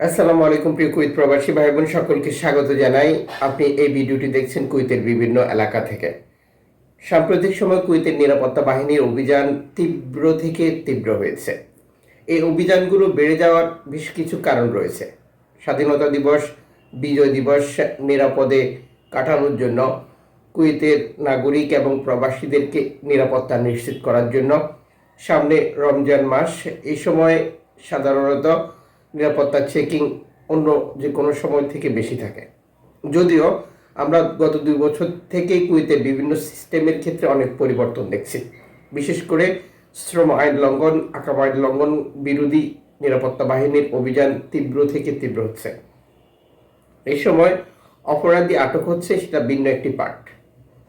আসসালামু আলাইকুম প্রিয় কুইত প্রবাসী ভাই বোন সকলকে স্বাগত জানাই। আপনি এই ভিডিওটি দেখছেন কুইতের বিভিন্ন এলাকা থেকে। সাম্প্রতিক সময় কুইতের নিরাপত্তা বাহিনীর অভিযান তীব্র থেকে তীব্র হয়েছে। এই অভিযানগুলো বেড়ে যাওয়ার বেশ কিছু কারণ রয়েছে। স্বাধীনতা দিবস, বিজয় দিবস, নিরাপদে কাটানোর জন্য, কুয়েতের নাগরিক এবং প্রবাসীদেরকে নিরাপত্তা নিশ্চিত করার জন্য, সামনে রমজান মাস এই সময় সাধারণত নিরাপত্তা চেকিং অন্য যে কোনো সময় থেকে বেশি থাকে। যদিও আমরা গত দুই বছর থেকেই কুয়েতের বিভিন্ন সিস্টেমের ক্ষেত্রে অনেক পরিবর্তন দেখছি। বিশেষ করে শ্রম আইন লঙ্ঘন, আকাম আইন লঙ্ঘন বিরোধী নিরাপত্তা বাহিনীর অভিযান তীব্র থেকে তীব্র হচ্ছে। এই সময় অপরাধী আটক হচ্ছে, সেটা ভিন্ন একটি পার্ট।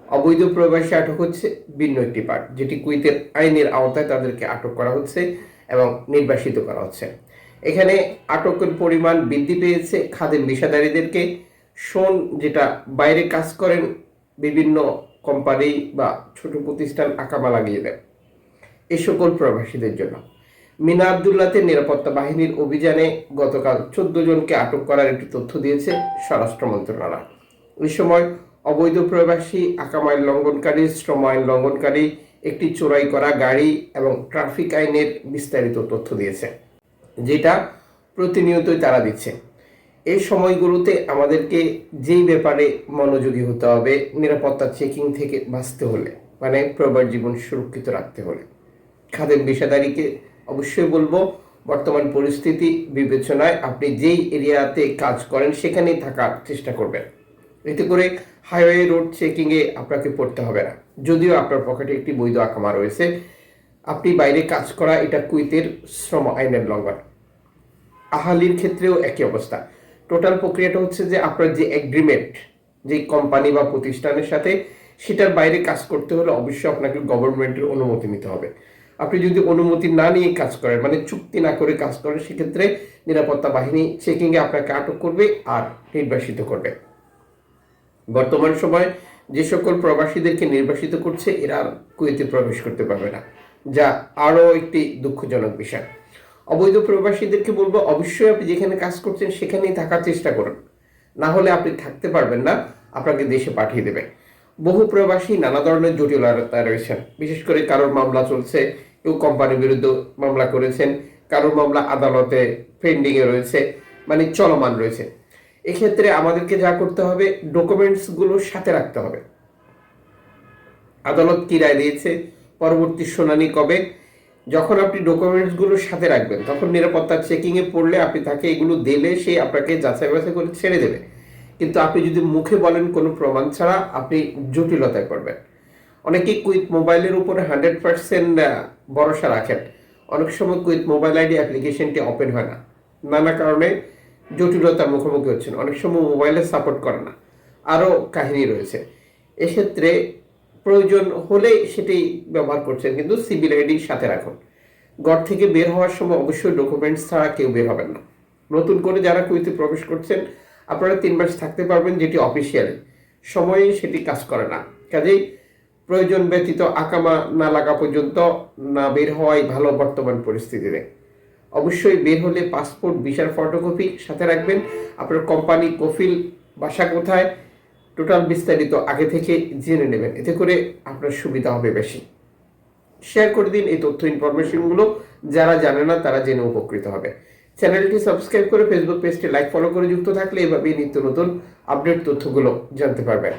অবৈধ প্রবাসী আটক হচ্ছে, ভিন্ন একটি পার্ট, যেটি কুইতের আইনের আওতায় তাদেরকে আটক করা হচ্ছে এবং নির্বাসিত করা হচ্ছে। এখানে আটকের পরিমাণ বৃদ্ধি পেয়েছে। খাদেম বিষাদারীদেরকে শোন, যেটা বাইরে কাজ করেন, বিভিন্ন কোম্পানি বা ছোট প্রতিষ্ঠান আকামা লাগিয়ে দেন। এ সকল প্রবাসীদের জন্য। মিনা আবদুল্লাতে নিরাপত্তা বাহিনীর অভিযানে গতকাল চোদ্দ জনকে আটক করার একটি তথ্য দিয়েছে স্বরাষ্ট্র মন্ত্রণালয়। ওই সময় অবৈধ প্রবাসী আকাম আইন লঙ্ঘনকারী, শ্রম আইন লঙ্ঘনকারী, একটি চোরাই করা গাড়ি এবং ট্রাফিক আইনের বিস্তারিত তথ্য দিয়েছে। যেটা প্রতিনিয়তই তারা দিচ্ছে। এই সময়গুলোতে আমাদেরকে যেই ব্যাপারে মনোযোগী হতে হবে, নিরাপত্তা চেকিং থেকে বাঁচতে হলে মানে প্রবার জীবন সুরক্ষিত রাখতে হলে। খাদেম পেশাদারিকে অবশ্যই বলব, বর্তমান পরিস্থিতি বিবেচনায় আপনি যেই এরিয়াতে কাজ করেন সেখানেই থাকার চেষ্টা করবেন। এতে করে হাইওয়ে রোড চেকিংয়ে আপনাকে পড়তে হবে না। যদিও আপনার পকেটে একটি বৈধ আকামা রয়েছে আপনি বাইরে কাজ করা এটা কুইতের শ্রম আইনের লঙ্ঘন। আহালির ক্ষেত্রেও একই অবস্থা। টোটাল প্রক্রিয়াটা হচ্ছে যে আপনার যে এগ্রিমেন্ট যে কোম্পানি বা প্রতিষ্ঠানের সাথে, সেটার বাইরে কাজ করতে হলে অবশ্যই আপনাকে গভর্নমেন্টের অনুমতি নিতে হবে। আপনি যদি অনুমতি না নিয়ে কাজ করেন মানে চুক্তি না করে কাজ করেন, সেক্ষেত্রে নিরাপত্তা বাহিনী চেকিংয়ে আপনাকে আটক করবে আর নির্বাসিত করবে। বর্তমান সময় যে সকল প্রবাসীদেরকে নির্বাসিত করছে, এরা কুয়েতে প্রবেশ করতে পারবে না। যা আরও একটি দুঃখজনক বিষয়। অবৈধ প্রবাসীদেরকে বলব, অবশ্যই আপনি যেখানে কাজ করছেন সেখানেই থাকার চেষ্টা করুন। না হলে আপনি থাকতে পারবেন না, আপনাকে দেশে পাঠিয়ে দেবে। বহু প্রবাসী নানা ধরনের জটিলতা রয়েছেন। বিশেষ করে কারোর মামলা চলছে, কেউ কোম্পানির বিরুদ্ধে মামলা করেছেন, কারোর মামলা আদালতে পেন্ডিংয়ে রয়েছে মানে চলমান রয়েছে। এক্ষেত্রে আমাদেরকে যা করতে হবে ডকুমেন্টসগুলো সাথে রাখতে হবে। আদালত কি রায় দিয়েছে? পরবর্তী শুনানি কবে? যখন আপনি ডকুমেন্টসগুলো সাথে রাখবেন, তখন নিরাপত্তা চেকিংয়ে পড়লে আপনি তাকে এগুলো দিলে সে আপনাকে যাচাই বাছাই করে ছেড়ে দেবে। কিন্তু আপনি যদি মুখে বলেন কোনো প্রমাণ ছাড়া, আপনি জটিলতায় পড়বেন। অনেকেই কুইক মোবাইলের উপরে হান্ড্রেড পার্সেন্ট ভরসা রাখেন। অনেক সময় কুইক মোবাইল আইডি অ্যাপ্লিকেশনটি ওপেন হয় না। নানা কারণে জটিলতার মুখোমুখি হচ্ছেন অনেক সময় মোবাইলে সাপোর্ট করে না। আরও কাহিনী রয়েছে। এক্ষেত্রে প্রয়োজন হলে সেটি ব্যবহার করছেন, কিন্তু সিভিল আইডি সাথে রাখুন। ঘর থেকে বের হওয়ার সময় অবশ্যই ডকুমেন্টস ছাড়া কেউ বের হবেন না। নতুন করে যারা কুইতে প্রবেশ করছেন, আপনারা তিন মাস থাকতে পারবেন যেটি অফিসিয়ালি সময়ে সেটি কাজ করে না। কাজেই প্রয়োজন ব্যতীত আকামা না লাগা পর্যন্ত না বের হওয়াই ভালো বর্তমান পরিস্থিতিতে। অবশ্যই বের হলে পাসপোর্ট, ভিসার ফটোকপি সাথে রাখবেন। আপনার কোম্পানি কফিল, বাসা কোথায় টোটাল বিস্তারিত আগে থেকে জেনে নেবেন। এতে করে আপনার সুবিধা হবে বেশি। শেয়ার করে দিন এই তথ্য ইনফরমেশনগুলো। যারা জানে না, তারা জেনে উপকৃত হবে। চ্যানেলটি সাবস্ক্রাইব করে ফেসবুক পেজটি লাইক, ফলো করে যুক্ত থাকলে এভাবেই নিত্য নতুন আপডেট তথ্যগুলো জানতে পারবেন।